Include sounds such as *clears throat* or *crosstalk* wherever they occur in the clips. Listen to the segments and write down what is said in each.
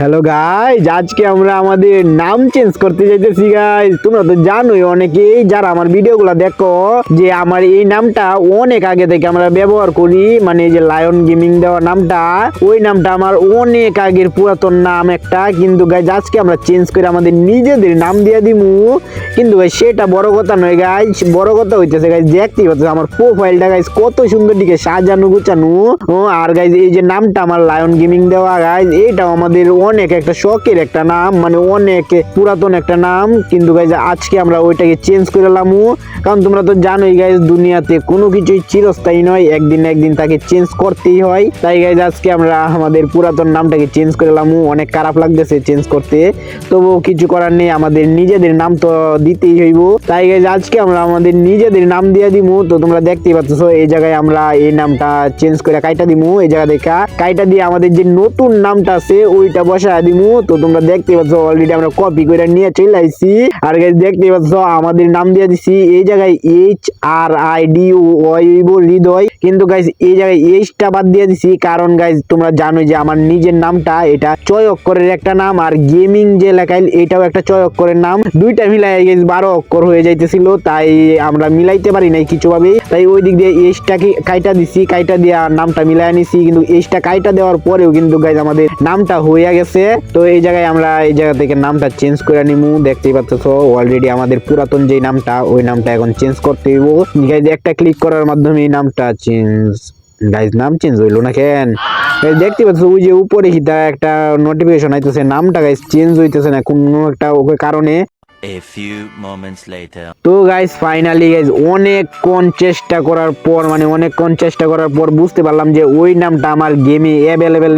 Hello guys আজকে আমরা আমাদের নাম চেঞ্জ করতে যাইতেছি গাইজ তোমরা তো জানোই অনেকেই যারা আমার ভিডিওগুলো দেখো, যে আমার এই নামটা অনেক আগে থেকে আমরা ব্যবহার করি। মানে যে লায়ন গেমিং দেওয়া নামটা, ওই নামটা আমার অনেক আগের পুরাতন নাম একটা। কিন্তু গাইজ আজকে আমরা চেঞ্জ করে আমাদের নিজেদের নাম দিয়ে দিমু। কিন্তু গাইজ সেটা বড় কথা নয় গাইজ বড় কথা হইতেছে গাইজ দেখতেই পাচ্ছ আমার প্রোফাইলটা গাইজ কত সুন্দর দিকে সাজানো, গুছানো। আর গাইজ এই যে নামটা আমার লায়ন গেমিং দেওয়া গাইজ এইটাও আমাদের অনেক একটা শখের একটা নাম মানে অনেক পুরাতন একটা নাম। কিন্তু গাইজ আজকে আমরা ওইটাকে চেঞ্জ করে লামু। কারণ তোমরা তো জানোই গাইজ দুনিয়াতে কোনো কিছুই চিরস্থায়ী নয়। একদিন একদিন তাকে চেঞ্জ করতেই হয়। তাই গাইজ আজকে আমরা আমাদের পুরাতন নামটাকে চেঞ্জ করে লামু। অনেক খারাপ লাগতেছে চেঞ্জ করতে। তবুও কিছু করার নেই, আমাদের নিজেদের নাম তো দিতেই হইব। তাই গাইজ আজকে আমরা আমাদের নিজেদের নাম দিয়ে দিমু। তো তোমরা দেখতেই পাচ্ছ, এই জায়গায় আমরা এই নামটা চেঞ্জ করে কাইটা দিমু। এই জায়গা দেখা, কাইটা দিয়ে আমাদের যে নতুন নামটা আছে, ওইটা বসা দিমু। তো তোমরা দেখতে পাচ্ছ অলরেডি আমরা কপি করে নিয়ে চলে আইছি। আর গাইজ দেখতে পাচ্ছ, আমাদের নাম দিয়ে দিছি, এই জায়গায় এইচ আর আই ডি ওয়াইব হৃদয়। কিন্তু গাইজ এই জায়গায় এইচটা বাদ দিয়ে দিছি, কারণ গাইজ তোমরা জানো যে আমার নিজের নামটা, এটা ছয় অক্ষরের একটা নাম, আর গেমিং যে লেখায় এটাও একটা ছয় অক্ষরের নাম। দুইটা মিলাই গেছ বারো অক্ষর হয়ে যাইতেছিল, তাই আমরা মিলাইতে পারি নাই কিছু ভাবে তাই ওই দিক দিয়ে এইচটাকে কাইটা দিছি, কাইটা দিয়া নামটা মিলাই নিছি, কিন্তু এইচটা কাইটা দেওয়ার পরেও কিন্তু গাইজ আমাদের নামটা হয়ে গেছে। তো এই জায়গায় আমরা এই জায়গা থেকে নামটা চেঞ্জ করে নিমু। দেখতেই পাচ্ছ অলরেডি আমাদের পুরাতন যে নামটা, ওই নামটা এখন চেঞ্জ করতে হইব। একটা ক্লিক করার মাধ্যমে এই নামটা চেঞ্জ গাইজ নাম চেঞ্জ হইল না কেন? দেখতে পাচ্ছ, ওই যে উপরে হিতা একটা নোটিফিকেশন আইতেছে, নামটা গাইজ চেঞ্জ হইতেছে না, কোনো একটা কারণে। A few moments later. তো গাইজ ফাইনালি অনেকক্ষণ চেষ্টা করার পর মানে চেষ্টা করার পর বুঝতে পারলাম যে ওই নামটা আমার গেমে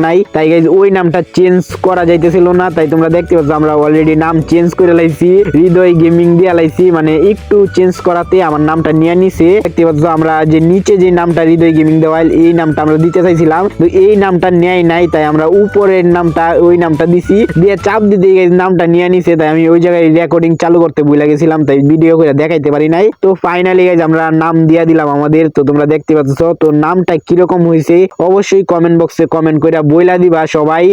নাই। তাই গাইজ ওই নামটা চেঞ্জ করা যাইতেছিল না। তাই তোমরা দেখতে পাচ্ছ, আমরা অলরেডি নাম চেঞ্জ করে লাইছি, হৃদয় গেমিং লাইছি মানে একটু চেঞ্জ করাতে আমার নামটা নিয়ে নিছে। দেখতে পাচ্ছ, আমরা যে নিচে যে নামটা হৃদয় গেমিং দেওয়া এই নামটা আমরা দিতে চাইছিলাম। তো এই নামটা নেয় নাই, তাই আমরা উপরের নামটা, ওই নামটা দিছি। দিয়ে চাপ দিতে গিয়ে নামটা নিয়ে নিছে, তাই আমি ওই জায়গায় রেকর্ডিং চালু করতে ভুলে গেছিলাম, তাই ভিডিও করে দেখাইতে পারি নাই। তো ফাইনালি গাইজ আমরা নাম দিয়া দিলাম আমাদের, তো তোমরা দেখতে পাচ্ছ, তো নামটা কীরকম হয়েছে অবশ্যই কমেন্ট বক্সে কমেন্ট করে বইলা দিবা সবাই।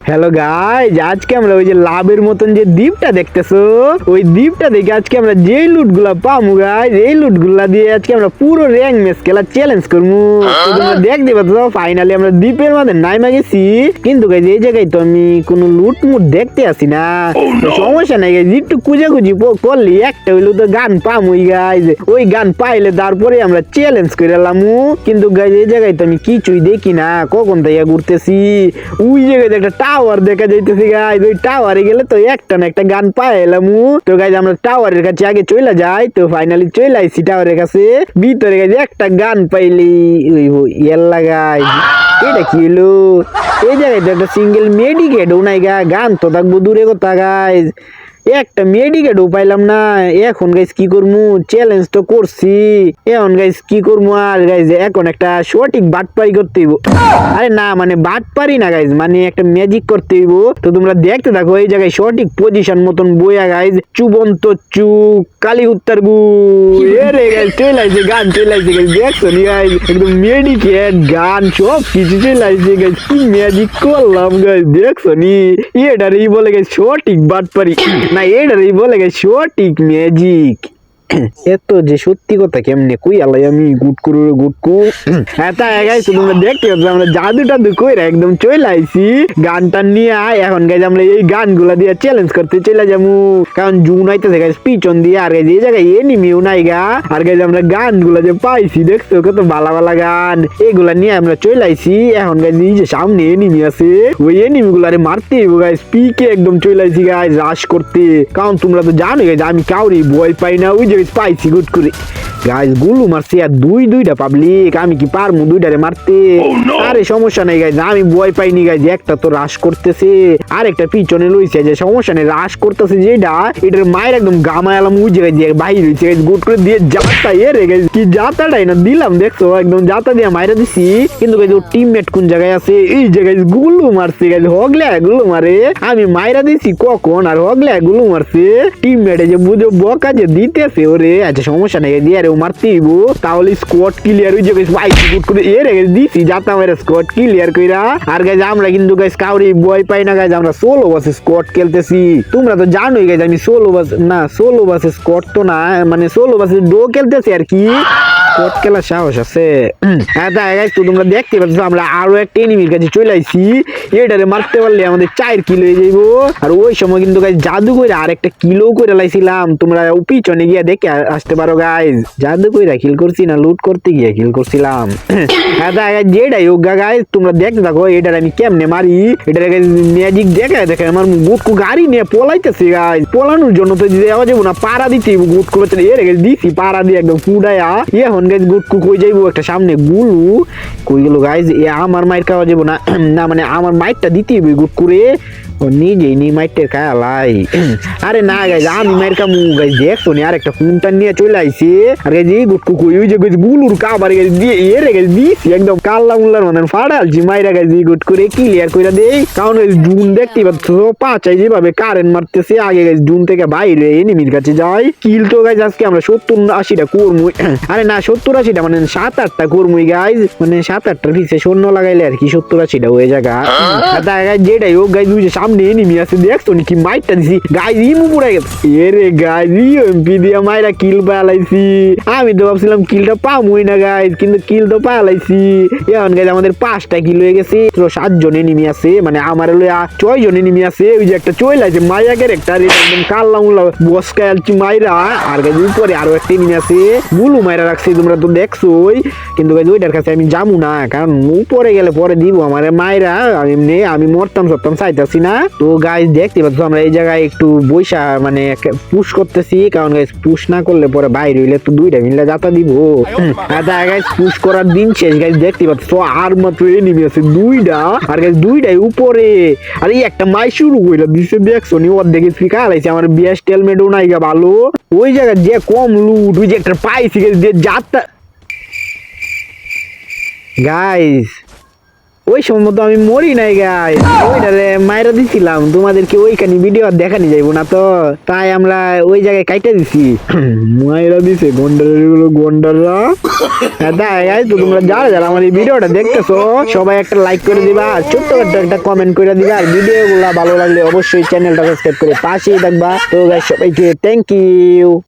হ্যালো গাইজ আজকে আমরা ওই যে লাভের মতন যে দ্বীপটা দেখতেছো ওই দ্বীপটা দেখে আজকে আমরা যে লুটগুলা পামু গাইজ এই লুটগুলা দিয়ে আজকে আমরা পুরো র্যাঙ্ক ম্যাচ খেলা চ্যালেঞ্জ করব তোমরা দেখতে পাচ্ছ ফাইনালি আমরা দ্বীপের মধ্যে নাইমা গেছি। কিন্তু গাইজ এই জায়গায় তো আমি কোনো লুট মুট দেখতে আসি না। সমস্যা নাই গাইজ একটু প- করলি একটা হইল তো গান পামুই গাইজ ওই গান পাইলে তারপরে আমরা চ্যালেঞ্জ করে লামু কিন্তু গাইজ এই জায়গায় তো আমি কিছুই দেখি না কখন থেকে ঘুরতেছি? ওই জায়গায় একটা টাওয়ার দেখা যাইতেছি গাইজ ওই টাওয়ারে গেলে তো একটা না একটা গান পাইলামু। তো গাইজ আমরা টাওয়ারের কাছে আগে চলে যাই। তো ফাইনালি চলে আইছি টাওয়ারের কাছে। ভিতরে গাইজ একটা গান পাইলি। ওই এল্লা গাইজ এটা কি হলো এই জায়গায় তো একটা সিঙ্গেল মেডিকেট নাই গা গান তো থাকব দূরে কথা গাইজ একটা মেডিকেটও পাইলাম না। এখন গাইস কি করব চ্যালেঞ্জ তো করছি। এখন গাইস কি করব আর গাইজ এখন একটা সঠিক বাট বাটপারি করতে হইব। আরে না মানে বাটপারি না গাইজ মানে একটা ম্যাজিক করতে হইব। তো তোমরা দেখতে থাকো, এই জায়গায় সঠিক পজিশন মতন বইয়া গাইজ চুবন্ত চু, কালী উত্তর গু। এ রে গাইজ চলে আইছে গান, চলে আইছে গাইজ দেখছ নি গাইজ একদম মেডিকেট গান সব কিছু চলে আইছে গাইজ কি ম্যাজিক করলাম গাইজ দেখছ নি? এটারই বলে গাইজ সঠিক বাটপারি না এটারই বলে গাইজ সঠিক ম্যাজিক *coughs* এত যে সত্যি কথা কেমনে কই আলাই আমি গুট করু গুট কু হ্যাঁ তোমরা দেখতে পাচ্ছ আমরা কইরা একদম চলে আইছি। গানটা নিয়ে আয় এখন গাইজ আমরা এই গানগুলা দিয়ে চ্যালেঞ্জ করতে চলে যাব। কারণ জুন আইতেছে গাইজ পিছন দিয়ে আর গাইজ এই জায়গায় এনিমিও নাই গা। আর গাইজ আমরা গানগুলা যে পাইছি দেখছ কত ভালো ভালো গান। এগুলা নিয়ে আমরা চলে আইছি। এখন গাইজ এই যে সামনে এনিমি আছে ওই এনিমি গুলারে মারতে গাইজ পিকে একদম চলে আইছি গাইজ রাশ করতে। কারণ তোমরা তো জানো গাইজ আমি কাউরি ভয় পাই না ওই যে পাইছি গুড করে। গাইজ গুলু মারছি আর দুই দুইটা পাবলিক আমি কি পারমু দুইটারে মারতে? আরে সমস্যা নাই গাইজ আমি ভয় পাইনি গাইজ একটা তো রাশ করতেছে আর একটা পিছনে লইছে যে সমস্যা নেই রাশ করতেছে যেটা এটার মায়ের একদম গামায় আলাম উজে গাইজ বাইরে হইছে গাইজ গুড করে দিয়ে যাতা এ রে গাইজ কি যাতাটাই না দিলাম দেখছ একদম যাতা দিয়ে মাইরা দিছি কিন্তু গাইজ ওর টিমমেট কোন জায়গায় আছে এই জায়গায় গুলু মারছে গাইজ হগলে গুলু মারে আমি মাইরা দিছি কখন আর হগলে গুলু মারছে টিমমেটে যে বুঝো বকা যে দিতেছে ওরে আচ্ছা সমস্যা নেই দিয়ে আরে ও মারতে তাহলে স্কোয়াড ক্লিয়ার হয়ে যাবে ভাই গুড করে, এ রে দিছি যাতাম এর স্কোয়াড ক্লিয়ার কইরা। আর গাইজ আমরা কিন্তু গাইজ কাউরি বয় পাই না গাইজ আমরা সোলো বাসে স্কোয়াড খেলতেছি। তোমরা তো জানোই গাইজ আমি সোলো বাস না সোলো বাসে স্কোয়াড তো না মানে সোলো বাসে ডো খেলতেছি আর কি। খেলার সাহস আছে। হ্যাঁ তাই গাইজ তো তোমরা দেখতে পাচ্ছ, আমরা আরও একটা এনিমির কাছে চলে আইছি। এটারে মারতে পারলে আমাদের চার কিলো হয়ে আর ওই সময় কিন্তু গাইজ জাদু করে আর একটা কিলো করে লাইছিলাম। তোমরা পিছনে গিয়া দেখে আসতে পারো গাইজ জাদু করে কিল করছি না লুট করতে গিয়ে কিল করছিলাম। *coughs* হ্যাঁ তাই যেটাই হোক গাইজ তোমরা দেখতে থাকো এটার আমি কেমনে মারি? এটার ম্যাজিক দেখে দেখে আমার গুটকু গাড়ি নিয়ে পলাইতেছে গাইজ পলানোর জন্য তো দেওয়া যাব না, পাড়া দিতে গুট করে এর দিছি, পাড়া দিয়ে একদম কুড়াইয়া এখন গাইজ গুটকু কই যাইবো? একটা সামনে গুলু কই গেল? গাইজ, এ আমার মাইর খাওয়া যাব না। *clears throat* না মানে আমার মাইরটা দিতে হইবে গুট করে। ও, নিজেই নি মাইটের খায়ালাই। *clears throat* আরে না, গাইজ, আমি মাইর কামু গাইজ নি? আর একটা নিয়ে চলে আইছে। আর গাইজ, এই গুটকু কই? ওই যে গাইজ, গুলুর কাবার গাইজ দিয়ে এ রে গাইজ দিছি, একদম কাল্লা মুল্লার মানে ফাড়ালছি। মাইরা গাইজ, এই গুট করে ক্লিয়ার কইরা দেই। কারণ ওই জুন দেখতে পাচ্ছ, পাঁচাই যেভাবে কারেন্ট মারতেছে, আগে গাইজ জুন থেকে বাইরে এনিমির কাছে যায় কিল তো গাইজ, আজকে আমরা সত্তর আশিটা করমুই *clears throat* আরে না সত্তর আশিটা মানে সাত আটটা করমুই গাইজ মানে সাত আটটার পিছিয়ে শূন্য লাগাইলে আর কি সত্তর আশিটা হয়ে তাই গাইজ যেটাই হোক গাইজ বুঝে সামনে এনিমি আছে, দেখছ নাকি? মাইটটা দিছি। গাইজ ইমু পুরা গেছে। এ রে গাইজ ইএমপি দিয়ে মাইরা কিল পালাইছি। আমি তো ভাবছিলাম কিলটা পামুই না গাইজ কিন্তু কিল তো পালাইছি। এখন গাইজ আমাদের পাঁচটা কিল হয়ে গেছে তো সাতজন এনিমি আছে মানে আমার হলো ছয় জন এনিমি আছে। ওই যে একটা চইল আছে মাইয়া ক্যারেক্টার একদম কাল্লা মুল্লা আলছি মাইরা। আর গাইজ উপরে আরও একটা এনিমি আছে বুলু মাইরা রাখছি তোমরা তো দেখছোই। কিন্তু গাইজ ওইটার কাছে আমি যাব না, কারণ উপরে গেলে পরে দিব আমার মাইরা। আমি এমনি, আমি মরতাম, সরতাম, চাইতাছি না। তো গাইজ দেখতে পাচ্ছ আমরা এই জায়গায় একটু বৈশা মানে পুশ করতেছি। কারণ গাইজ পুশ না করলে পরে বাইরে হইলে তো দুইটা মিলে যাতা দিব। আর গাইজ পুশ করার দিন শেষ। গাইজ দেখতে পাচ্ছ, আর মাত্র এনিমি আছে দুইটা। আর গাইজ দুইটাই উপরে। আর এই একটা মাই শুরু কইরা দিছে, দেখছ নি? অর্ধেক স্পিকার আলাইছে আমার বিয়াস টেলমেটও নাই ভালো। ওই জায়গায় যে কম লুট ওই যে একটা পাইছি যে যাত্রা গাইস ওই সময় তো আমি মরি নাই গাইস ওইটারে মায়েরা দিছিলাম। তোমাদেরকে ওইখানে ভিডিও আর দেখানি যাইবো না তো। তাই আমরা ওই জায়গায় কাইটা দিছি। *laughs* মায়েরা দিছে গন্ডারেরগুলো গন্ডাররা। হ্যাঁ তাই guys, তো তোমরা যারা যারা আমার এই ভিডিওটা দেখতেছো সবাই একটা লাইক করে দিবা আর ছোট্ট একটা কমেন্ট করে দিবা আর ভিডিও গুলা ভালো লাগলে অবশ্যই চ্যানেলটা সাবস্ক্রাইব করে পাশেই থাকবা। তো গাইস সবাইকে থ্যাংক ইউ